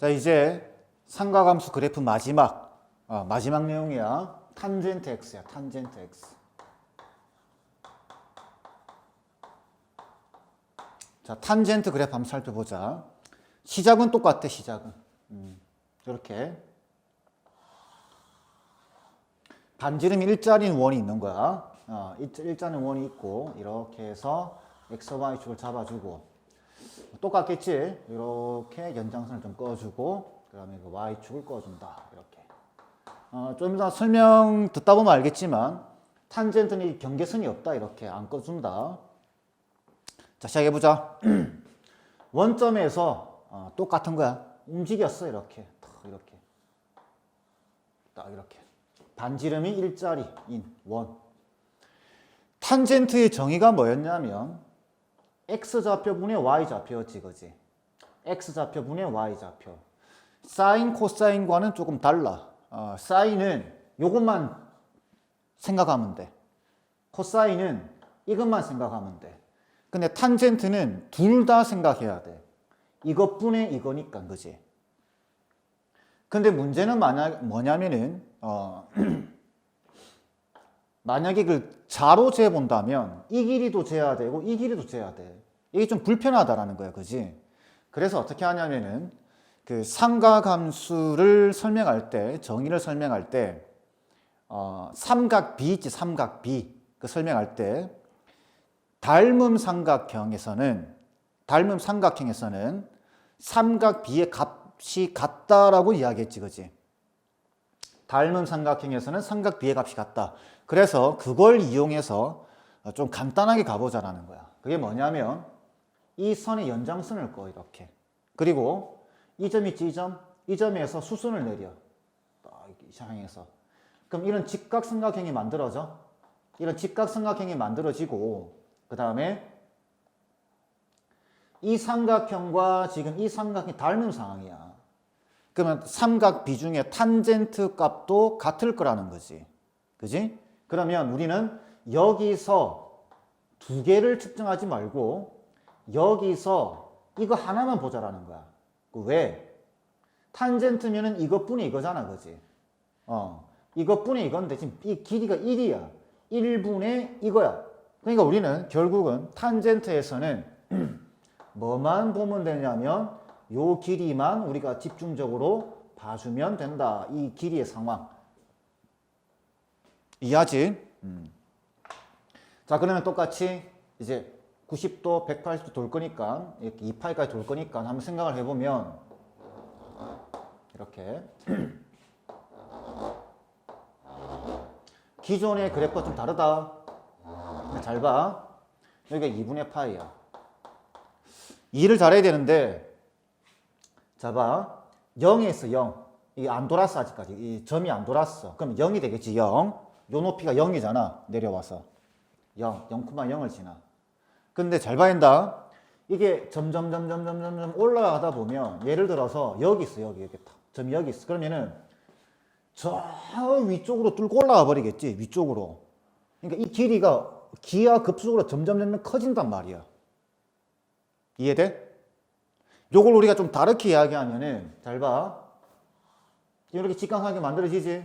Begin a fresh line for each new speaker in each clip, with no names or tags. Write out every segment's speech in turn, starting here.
자 이제 삼가함수 그래프 마지막 어, 마지막 내용이야. 탄젠트 x야. 탄젠트 x. 자 탄젠트 그래프 한번 살펴보자. 시작은 똑같아. 시작은 음, 이렇게 반지름 일자리는 원이 있는 거야. 어, 일- 일자는 원이 있고 이렇게 해서 x, y 축을 잡아주고 똑같겠지. 이렇게 연장선을 좀 꺼주고 그 다음에 그 y 축을 꺼준다. 이렇게. 어, 좀 이따 설명 듣다 보면 알겠지만 탄젠트는 이 경계선이 없다. 이렇게 안 꺼준다. 자 시작해 보자. 원점에서 어, 똑같은 거야. 움직였어 이렇게 탁 이렇게 딱 이렇게 반지름이 일자리인 원. 탄젠트의 정의가 뭐였냐면 x 좌표분의 y 좌표였지, 그지? x 좌표분의 y 좌표. 사인, 코사인과는 조금 달라. 어, 사인은 요것만 생각하면 돼. 코사인은 이것만 생각하면 돼. 근데 탄젠트는 둘 다 생각해야 돼. 이것뿐의 이거니까, 그지? 근데 문제는 만약 뭐냐면은 어, 만약에 그 자로 재 본다면 이 길이도 재야 되고 이 길이도 재야 돼. 이게 좀 불편하다라는 거야, 그지? 그래서 어떻게 하냐면은 그 삼각함수를 설명할 때 정의를 설명할 때 어, 삼각 B 있지 삼각 B 그 설명할 때 닮음 삼각형에서는 닮음 삼각형에서는 삼각 B의 값이 같다라고 이야기했지, 그지? 닮은 삼각형에서는 삼각 B의 값이 같다. 그래서 그걸 이용해서 좀 간단하게 가보자라는 거야. 그게 뭐냐면 이 선의 연장선을 꺼 이렇게. 그리고 이 점 있지 이 점, 이 점에서 수순을 내려. 딱이 향해서. 그럼 이런 직각삼각형이 만들어져. 이런 직각삼각형이 만들어지고 그 다음에 이 삼각형과 지금 이 삼각형이 닮은 상황이야. 그러면 삼각 비중의 탄젠트 값도 같을 거라는 거지. 그지? 그러면 우리는 여기서 두 개를 측정하지 말고 여기서 이거 하나만 보자라는 거야. 그 왜? 탄젠트면은 이것뿐이 이거잖아. 그지? 어. 이것뿐이 이건데 지금 이 길이가 1이야. 1분의 이거야. 그러니까 우리는 결국은 탄젠트에서는 뭐만 보면 되냐면 요 길이만 우리가 집중적으로 봐주면 된다. 이 길이의 상황. 이해하지? 음. 자, 그러면 똑같이 이제 90도, 180도 돌 거니까, 이렇게 28까지 돌 거니까 한번 생각을 해보면, 이렇게. 기존의 그래프가 좀 다르다. 잘 봐. 여기가 2분의 파이야. 2를 잘해야 되는데, 자 봐. 0에 있어, 0. 이게 안 돌았어, 아직까지. 이 점이 안 돌았어. 그럼 0이 되겠지, 0. 요 높이가 0이잖아, 내려와서. 0, 0,0을 지나. 근데 잘 봐야 한다. 이게 점점, 점 점, 점 점, 점 점 올라가다 보면, 예를 들어서 여기 있어, 여기, 여기 딱. 점이 여기 있어. 그러면은, 저 위쪽으로 뚫고 올라가 버리겠지, 위쪽으로. 그러니까 이 길이가 기하 급속으로 점점, 점점 커진단 말이야. 이해돼? 요걸 우리가 좀 다르게 이야기하면은 잘 봐. 이렇게 직각하게 만들어지지.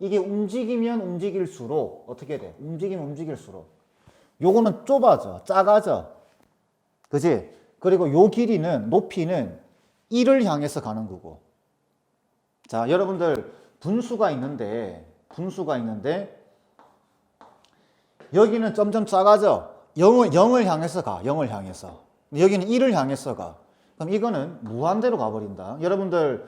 이게 움직이면 움직일수록 어떻게 돼? 움직이면 움직일수록 요거는 좁아져, 작아져. 그지? 그리고 요 길이는 높이는 1을 향해서 가는 거고. 자, 여러분들 분수가 있는데 분수가 있는데 여기는 점점 작아져. 0을, 0을 향해서 가. 0을 향해서. 여기는 1을 향해서 가. 그럼 이거는 무한대로 가버린다. 여러분들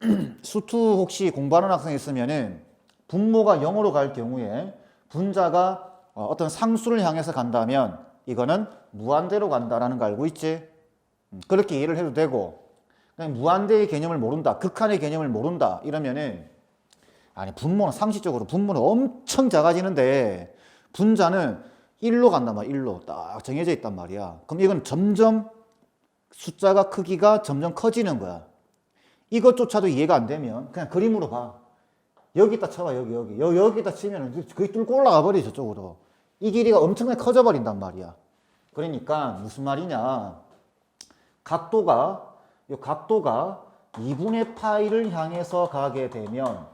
수투 혹시 공부하는 학생 있으면은 분모가 0으로 갈 경우에 분자가 어, 어떤 상수를 향해서 간다면 이거는 무한대로 간다라는 거 알고 있지? 음, 그렇게 이해를 해도 되고 그냥 무한대의 개념을 모른다. 극한의 개념을 모른다. 이러면은 아니 분모는 상식적으로 분모는 엄청 작아지는데 분자는 1로 간단 말이야. 1로 딱 정해져 있단 말이야. 그럼 이건 점점 숫자가 크기가 점점 커지는 거야. 이것조차도 이해가 안 되면 그냥 그림으로 봐. 여기다 쳐봐 여기 여기 여, 여기다 치면 거의 뚫고 올라가 버리 저쪽으로. 이 길이가 엄청나게 커져 버린단 말이야. 그러니까 무슨 말이냐. 각도가 이 각도가 2분의 파이를 향해서 가게 되면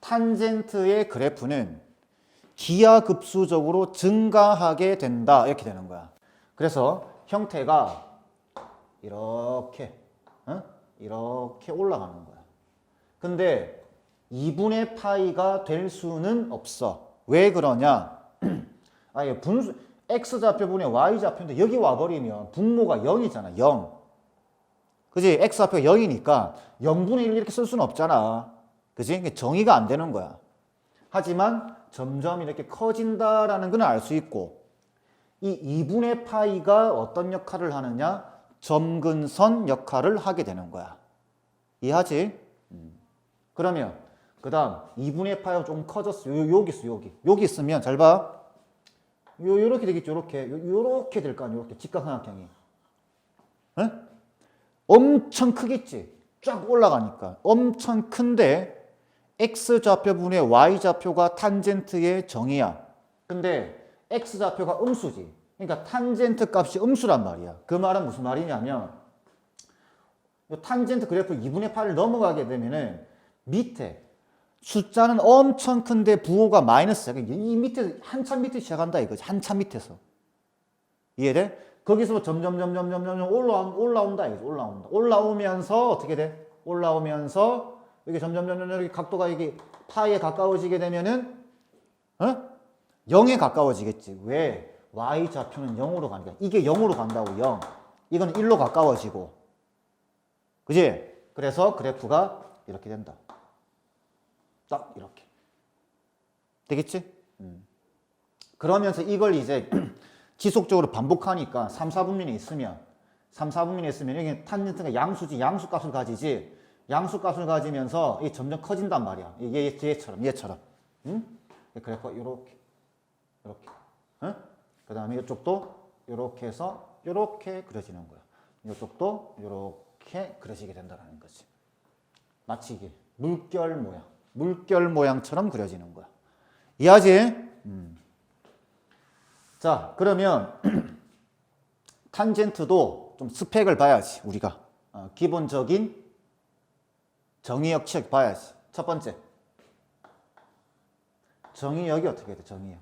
탄젠트의 그래프는 기하급수적으로 증가하게 된다 이렇게 되는 거야. 그래서 형태가 이렇게 어? 이렇게 올라가는 거야. 근데 2분의 파이가 될 수는 없어. 왜 그러냐? 아예 분수 x 좌표분의 y 좌표인데 여기 와 버리면 분모가 0이잖아. 0. 그지? x 좌표가 0이니까 0분의 1 이렇게 쓸 수는 없잖아. 그지? 정의가 안 되는 거야. 하지만 점점 이렇게 커진다라는 건 알 수 있고 이 2분의 파이가 어떤 역할을 하느냐? 점근선 역할을 하게 되는 거야. 이해하지? 음. 그러면 그 다음 2분의 파이가 좀 커졌어. 요, 여기 있어 여기. 여기 있으면 잘 봐. 요, 요렇게 되겠죠. 요렇게. 요, 요렇게 될 거 아니야. 요렇게 직각삼각형이. 에? 엄청 크겠지. 쫙 올라가니까. 엄청 큰데 x 좌표분의 y 좌표가 탄젠트의 정의야. 근데 x 좌표가 음수지. 그러니까 탄젠트 값이 음수란 말이야. 그 말은 무슨 말이냐면 요 탄젠트 그래프 2분의 8을 넘어가게 되면은 밑에 숫자는 엄청 큰데 부호가 마이너스야. 그러니까 이 밑에 한참 밑에 시작한다 이거지. 한참 밑에서. 이해돼? 거기서 점점 점점 점점 올라 올라온다 이거지. 올라온다. 올라오면서 어떻게 돼? 올라오면서 이게 점점 점점 이렇게 각도가 이게 파이에 가까워지게 되면은 어? 0에 가까워지겠지. 왜? y 좌표는 0으로 가니까 이게 0으로 간다고 0. 이건 1로 가까워지고. 그지? 그래서 그래프가 이렇게 된다. 딱 이렇게. 되겠지? 음. 그러면서 이걸 이제 지속적으로 반복하니까 3, 4분면에 있으면 3, 4분면에 있으면 이게 탄젠트가 양수지 양수 값을 가지지 양수 값을 가지면서 이게 점점 커진단 말이야. 얘, 얘처럼 얘처럼. 응? 그래서 이렇게 이렇게. 응? 그 다음에 이쪽도 이렇게 해서 이렇게 그려지는 거야. 이쪽도 이렇게 그려지게 된다는 거지. 마치 이게 물결 모양, 물결 모양처럼 그려지는 거야. 이해하지? 음. 자, 그러면 탄젠트도 좀 스펙을 봐야지 우리가 어, 기본적인 정의역 치역 봐야지. 첫 번째, 정의역이 어떻게 돼? 정의역.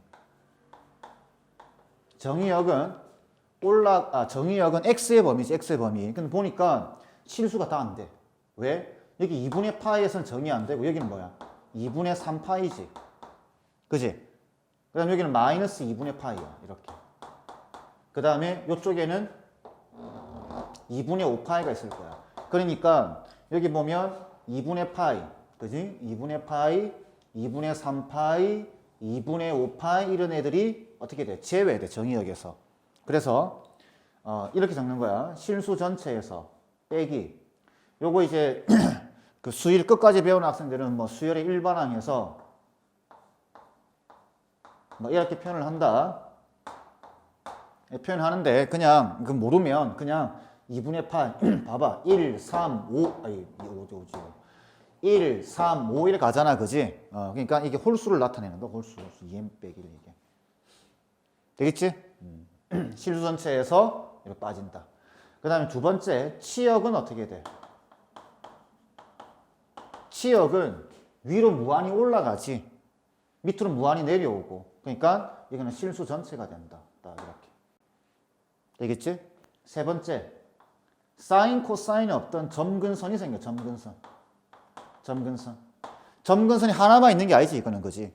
정의역은 올라 아 정의역은 x의 범위지 x의 범위. 근데 보니까 실수가 다 안 돼. 왜? 여기 2분의 파이에서는 정의 안 되고 여기는 뭐야? 2분의 3파이지. 그지? 그 다음 여기는 마이너스 2분의 파이야. 이렇게. 그 다음에 이쪽에는 2분의 5파이가 있을 거야. 그러니까 여기 보면 2분의 파이. 그지? 2분의 파이, 2분의 3파이, 2분의 5파이 이런 애들이 어떻게 돼? 제외돼. 정의역에서. 그래서 어, 이렇게 적는 거야. 실수 전체에서 빼기. 요거 이제 그 수일 끝까지 배우는 학생들은 뭐 수열의 일반항에서 뭐 이렇게 표현을 한다. 예, 표현하는데 그냥 그 모르면 그냥 2분의 8 봐봐 1, 3, 5 아니 5죠 5죠 1, 3, 5 이렇게 가잖아 그지? 어, 그러니까 이게 홀수를 나타내는 거 홀수 홀수 2m 빼기 이게 되겠지? 음. 실수 전체에서 이렇게 빠진다. 그 다음에 두 번째 치역은 어떻게 돼? 치역은 위로 무한히 올라가지 밑으로 무한히 내려오고. 그러니까 이거는 실수 전체가 된다. 딱 이렇게. 되겠지? 세 번째 사인 코사인이 없던 점근선이 생겨 점근선. 점근선. 점근선이 하나만 있는 게 아니지 이거는 거지?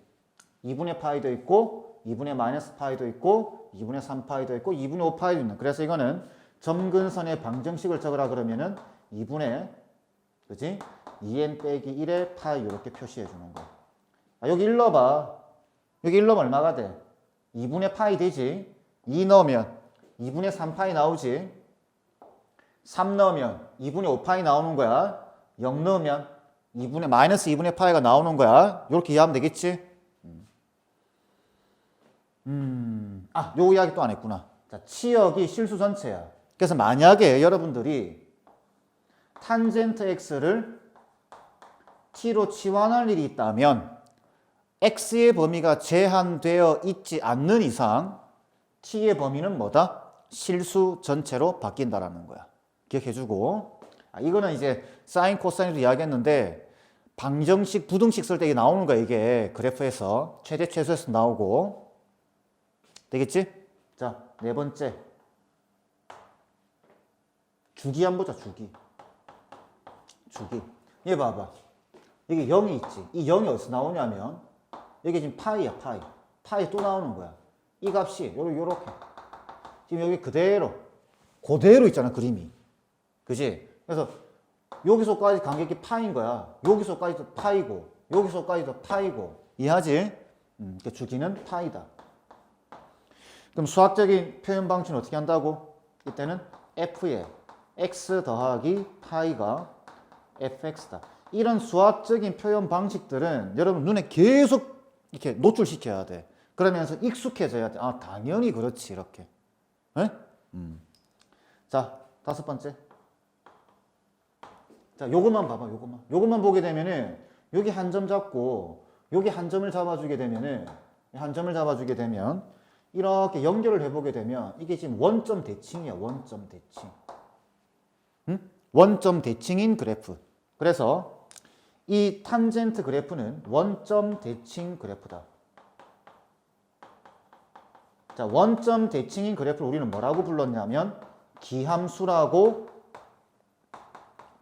2분의 파이도 있고 2분의 마이너스 파이도 있고 2분의 3파이도 있고 2분의 5파이도 있는. 그래서 이거는 점근선의 방정식을 적으라 그러면은 2분의 그지? 2n 빼기 1의 파이 이렇게 표시해 주는 거야 아, 여기 1 넣어봐 여기 1 넣으면 얼마가 돼? 2분의 파이 되지 2 넣으면 2분의 3파이 나오지 3 넣으면 2분의 5파이 나오는 거야 0 넣으면 2분의 마이너스 2분의 파이가 나오는 거야 이렇게 이해하면 되겠지? 음, 아, 요 이야기 또 안 했구나. 자, 치역이 실수 전체야. 그래서 만약에 여러분들이 탄젠트 x를 t로 치환할 일이 있다면 x의 범위가 제한되어 있지 않는 이상 t의 범위는 뭐다? 실수 전체로 바뀐다라는 거야. 기억해주고 아, 이거는 이제 사인 코사인도 이야기했는데 방정식 부등식 쓸 때 이게 나오는 거야 이게 그래프에서 최대 최소에서 나오고 되겠지? 자 네 번째 주기 한번 보자 주기 주기. 얘 봐봐. 여기 0이 있지. 이 0이 어디서 나오냐면 여기 지금 파이야 파이. 파이 또 나오는 거야. 이 값이 요렇게 요렇게. 지금 여기 그대로 그대로 있잖아 그림이. 그지? 그래서 여기서까지 간격이 파인 거야. 여기서까지도 파이고 여기서까지도 파이고. 이해하지? 음, 그 주기는 파이다. 그럼 수학적인 표현 방식은 어떻게 한다고? 이때는 f에 x 더하기 파이가 fx다. 이런 수학적인 표현 방식들은 여러분 눈에 계속 이렇게 노출시켜야 돼. 그러면서 익숙해져야 돼. 아 당연히 그렇지 이렇게. 에? 음. 자 다섯 번째. 자 요것만 봐봐 요것만. 요것만 보게 되면은 여기 한 점 잡고 여기 한 점을 잡아주게 되면은 한 점을 잡아주게 되면 이렇게 연결을 해보게 되면 이게 지금 원점 대칭이야 원점 대칭. 응? 원점 대칭인 그래프 그래서 이 탄젠트 그래프는 원점 대칭 그래프다 자 원점 대칭인 그래프를 우리는 뭐라고 불렀냐면 기함수라고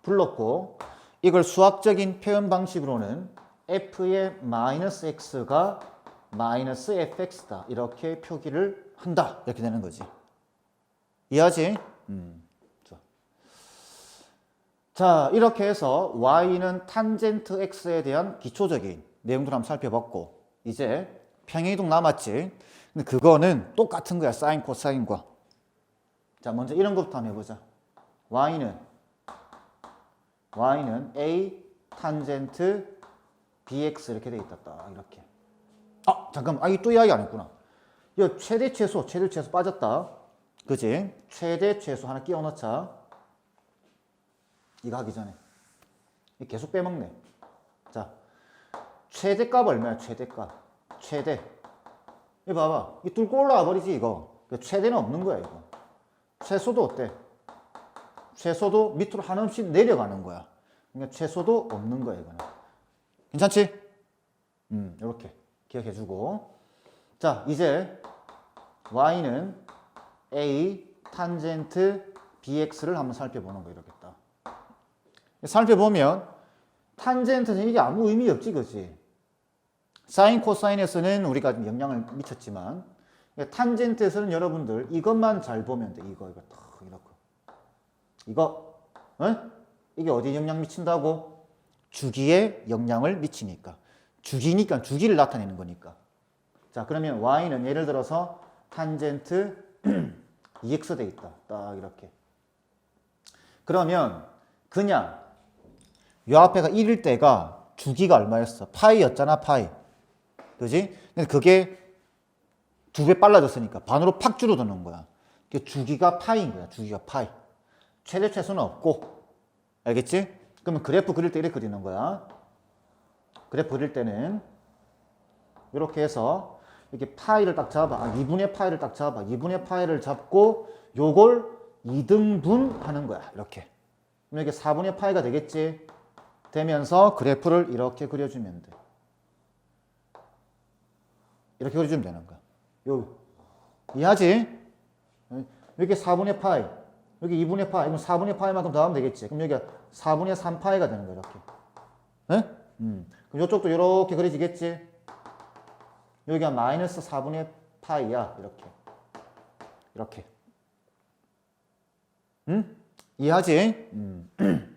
불렀고 이걸 수학적인 표현 방식으로는 f의 마이너스 x가 마이너스 fx다 이렇게 표기를 한다 이렇게 되는 거지 이해하지? 음. 자 이렇게 해서 y는 탄젠트 x에 대한 기초적인 내용들 한번 살펴봤고 이제 평행이동 남았지? 근데 그거는 똑같은 거야 사인 코사인과. 자 먼저 이런 것부터 한번 해 보자. y는 y는 a 탄젠트 bx 이렇게 돼 있다 딱 이렇게. 아 잠깐만. 아 이게 또 이야기 안 했구나. 이 최대 최소 최대 최소 빠졌다. 그지? 최대 최소 하나 끼워 넣자 이거 하기 전에. 계속 빼먹네. 자 최대값 얼마야 최대값? 최대. 이거 봐봐. 이 뚫고 올라와 버리지 이거. 그러니까 최대는 없는 거야 이거. 최소도 어때? 최소도 밑으로 한없이 내려가는 거야. 그러니까 최소도 없는 거야 이거는. 괜찮지? 음 이렇게 기억해 주고. 자 이제 y는 a 탄젠트 bx를 한번 살펴보는 거 이러겠다 살펴보면 탄젠트는 이게 아무 의미 없지 그지 사인 코사인에서는 우리가 좀 영향을 미쳤지만 탄젠트에서는 여러분들 이것만 잘 보면 돼 이거 이거 딱 이렇게 이거 어? 이게 어디 영향 미친다고 주기에 영향을 미치니까 주기니까 주기를 나타내는 거니까. 자, 그러면 y는 예를 들어서 탄젠트 2x 돼 있다. 딱 이렇게. 그러면 그냥 요 앞에가 1일 때가 주기가 얼마였어? 파이였잖아, 파이. 그지? 근데 그게 두 배 빨라졌으니까 반으로 팍 줄어드는 거야. 그 주기가 파이인 거야. 주기가 파이. 최대 최소는 없고. 알겠지? 그러면 그래프 그릴 때 이렇게 그리는 거야. 그래프 그릴 때는 이렇게 해서 이렇게 파이를 딱 잡아. 아, 2분의 파이를 딱 잡아. 2분의 파이를 잡고 요걸 2등분 하는 거야. 이렇게. 그럼 이게 4분의 파이가 되겠지? 되면서 그래프를 이렇게 그려주면 돼. 이렇게 그려주면 되는 거야. 요, 이해하지? 이렇게 4분의 파이, 여기 2분의 파이, 그럼 4분의 파이만큼 더하면 되겠지. 그럼 여기가 4분의 3파이가 되는 거야, 이렇게. 네? 음. 그럼 이쪽도 이렇게 그려지겠지? 여기가 마이너스 4분의 파이야, 이렇게. 이렇게. 음? 이해하지? 음.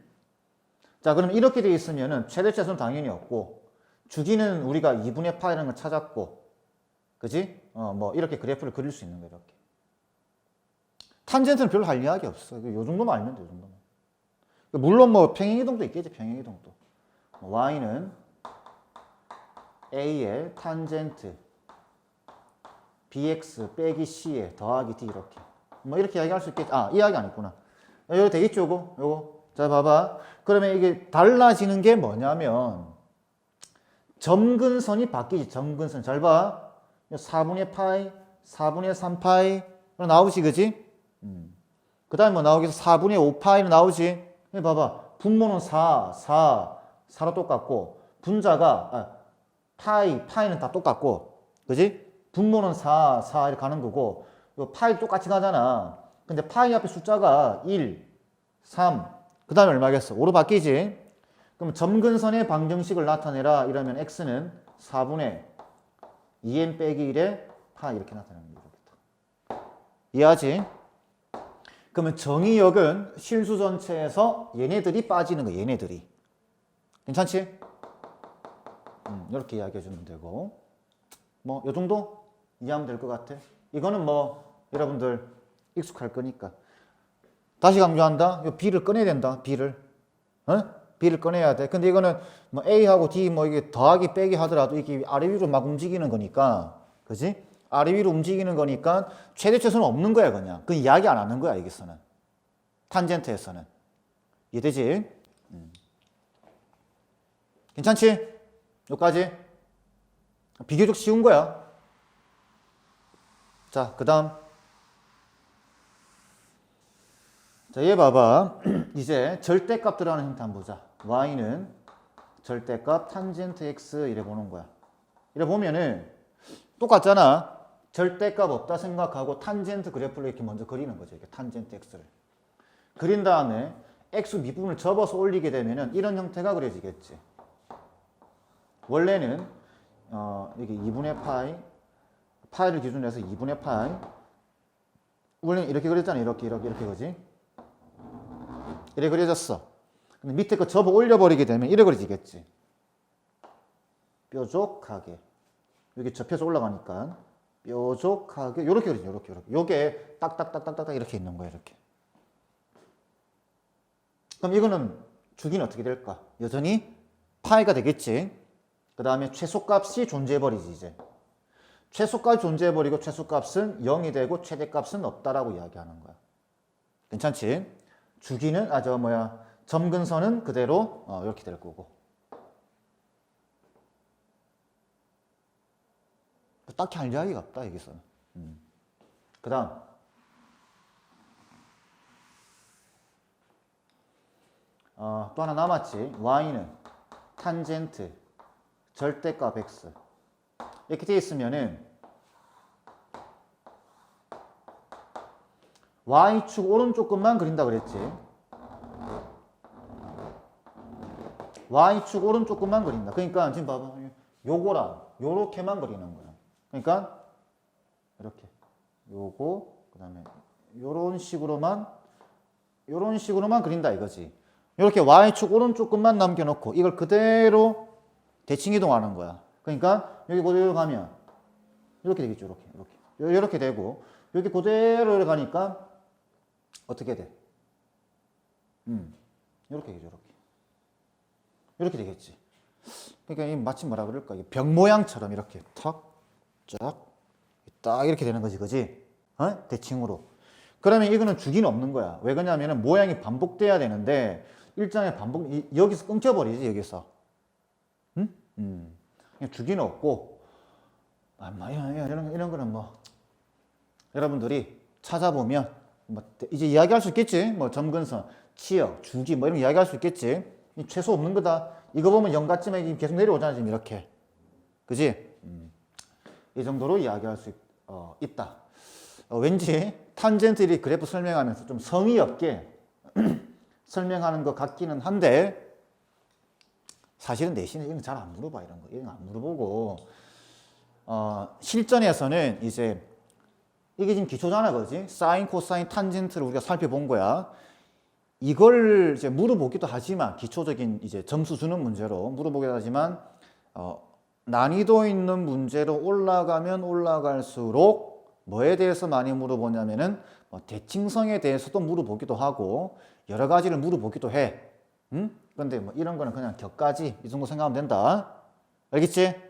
자, 그럼 이렇게 되어 있으면은 최대 최소는 당연히 없고, 주기는 우리가 2분의 파이라는 걸 찾았고, 그지? 어, 뭐, 이렇게 그래프를 그릴 수 있는 거야, 이렇게. 탄젠트는 별로 할 이야기 없어. 요 정도만 알면 돼, 요 정도만. 물론 뭐 평행이동도 있겠지, 평행이동도. 뭐 y는 a의 탄젠트 bx 빼기 c에 더하기 d 이렇게. 뭐 이렇게 이야기할 수 있겠지. 아, 이야기 안 했구나. 이거 되겠죠, 요거? 요거. 자, 봐봐. 그러면 이게 달라지는 게 뭐냐면 점근선이 바뀌지, 점근선. 잘 봐. 4분의 파이, 4분의 3파이 나오지, 그지? 음. 그 다음에 뭐 나오겠어? 4분의 5파이는 나오지? 이 봐봐. 분모는 4, 4, 4로 똑같고 분자가 아, 파이, 파이는 다 똑같고 그지? 분모는 4, 4 이렇게 가는 거고 요 파이 똑같이 가잖아. 근데 파이 앞에 숫자가 1, 3, 그 다음에 얼마겠어? 5로 바뀌지? 그럼 점근선의 방정식을 나타내라 이러면 x는 4분의 2n 빼기 1에 파 이렇게 나타나는 거죠. 이해하지? 그러면 정의역은 실수 전체에서 얘네들이 빠지는 거 얘네들이. 괜찮지? 음, 이렇게 이야기해 주면 되고. 뭐, 요 정도 이해하면 될 것 같아. 이거는 뭐, 여러분들 익숙할 거니까. 다시 강조한다. 요 B를 꺼내야 된다. B를. 어? B를 꺼내야 돼. 근데 이거는 뭐 A하고 D 뭐 이게 더하기 빼기 하더라도 이게 아래 위로 막 움직이는 거니까. 그지? 아래 위로 움직이는 거니까 최대 최소는 없는 거야, 그냥. 그 이야기 안 하는 거야, 여기서는. 탄젠트에서는. 이해되지? 음. 괜찮지? 여기까지? 비교적 쉬운 거야. 자, 그 다음. 자, 얘 봐봐. 이제 절대값 들어가는 형태 한번 보자. y는 절대값 탄젠트 x 이래 보는 거야. 이래 보면은 똑같잖아. 절대값 없다 생각하고 탄젠트 그래프를 이렇게 먼저 그리는 거죠. 이렇게 탄젠트 x를. 그린 다음에 x 밑부분을 접어서 올리게 되면은 이런 형태가 그려지겠지. 원래는 어, 이게 2분의 파이 파이를 기준으로 해서 2분의 파이 원래는 이렇게 그렸잖아. 이렇게 이렇게 이렇게 그지? 이래 그려졌어. 근데 밑에 거 접어 올려버리게 되면 이래 그려지겠지. 뾰족하게. 여기 접혀서 올라가니까 뾰족하게 요렇게 그리죠. 요렇게 요렇게. 요게 딱딱딱딱딱 이렇게 있는 거예요. 이렇게. 그럼 이거는 주기는 어떻게 될까? 여전히 파이가 되겠지. 그 다음에 최소값이 존재해 버리지 이제. 최소값 존재해 버리고 최소값은 0이 되고 최대값은 없다라고 이야기하는 거야. 괜찮지? 주기는 아 저 뭐야 점근선은 그대로 어, 이렇게 될 거고. 딱히 할 이야기가 없다 여기서는. 음. 그 다음 어, 또 하나 남았지. y는 탄젠트 절대값 x 이렇게 돼 있으면은 y축 오른쪽 끝만 그린다 그랬지. y축 오른쪽 끝만 그린다. 그러니까 지금 봐봐. 요거랑 요렇게만 그리는 거야. 그러니까 이렇게 요거 그다음에 요런 식으로만 요런 식으로만 그린다 이거지. 이렇게 y축 오른쪽 끝만 남겨놓고 이걸 그대로 대칭 이동하는 거야. 그러니까 여기 그대로 가면 이렇게 되겠죠. 이렇게 이렇게 이렇게 되고 여기 그대로 가니까 어떻게 돼? 음, 이렇게 되죠, 이렇게. 이렇게 되겠지. 그러니까 이 마치 뭐라 그럴까? 이병 모양처럼 이렇게 턱, 쫙, 딱 이렇게 되는 거지, 그지? 어? 대칭으로. 그러면 이거는 주기는 없는 거야. 왜 그러냐면은 모양이 반복돼야 되는데 일장의 반복 이- 여기서 끊겨버리지 여기서. 응? 음. 주기는 없고 아, 뭐 이런 이런 거는 뭐 여러분들이 찾아보면 뭐 이제 이야기할 수 있겠지. 뭐 점근선, 치역, 주기 뭐 이런 거 이야기할 수 있겠지. 이 최소 없는 거다. 이거 보면 0가쯤에 계속 내려오잖아 지금 이렇게. 그지? 음. 이 정도로 이야기할 수 있, 어, 있다. 어, 왠지 탄젠트리 그래프 설명하면서 좀 성의 없게 설명하는 것 같기는 한데 사실은 내신에 이런 잘 안 물어봐 이런 거. 이런 거안 물어보고 어, 실전에서는 이제 이게 지금 기초잖아, 그지? 사인, 코사인, 탄젠트를 우리가 살펴본 거야. 이걸 이제 물어보기도 하지만 기초적인 이제 점수 주는 문제로 물어보기도 하지만 어, 난이도 있는 문제로 올라가면 올라갈수록 뭐에 대해서 많이 물어보냐면은 뭐 대칭성에 대해서도 물어보기도 하고 여러 가지를 물어보기도 해. 응? 근데 뭐 이런 거는 그냥 격가지 이 정도 생각하면 된다. 알겠지? 요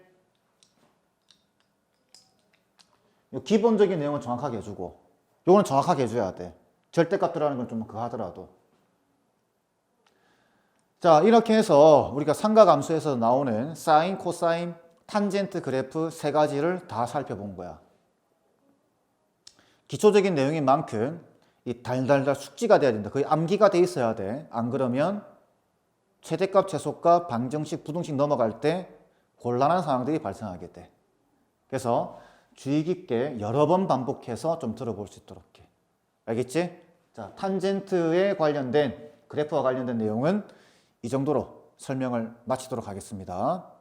기본적인 내용은 정확하게 해주고 요거는 정확하게 해줘야 돼. 절대값 들어가는 건 좀 그거 하더라도. 자 이렇게 해서 우리가 삼각함수에서 나오는 사인, 코사인, 탄젠트 그래프 세 가지를 다 살펴본 거야. 기초적인 내용인 만큼 이 달달달 숙지가 돼야 된다. 거의 암기가 돼 있어야 돼. 안 그러면 최대값, 최소값, 방정식, 부등식 넘어갈 때 곤란한 상황들이 발생하게 돼. 그래서 주의 깊게 여러 번 반복해서 좀 들어볼 수 있도록 해. 알겠지? 자, 탄젠트에 관련된 그래프와 관련된 내용은 이 정도로 설명을 마치도록 하겠습니다.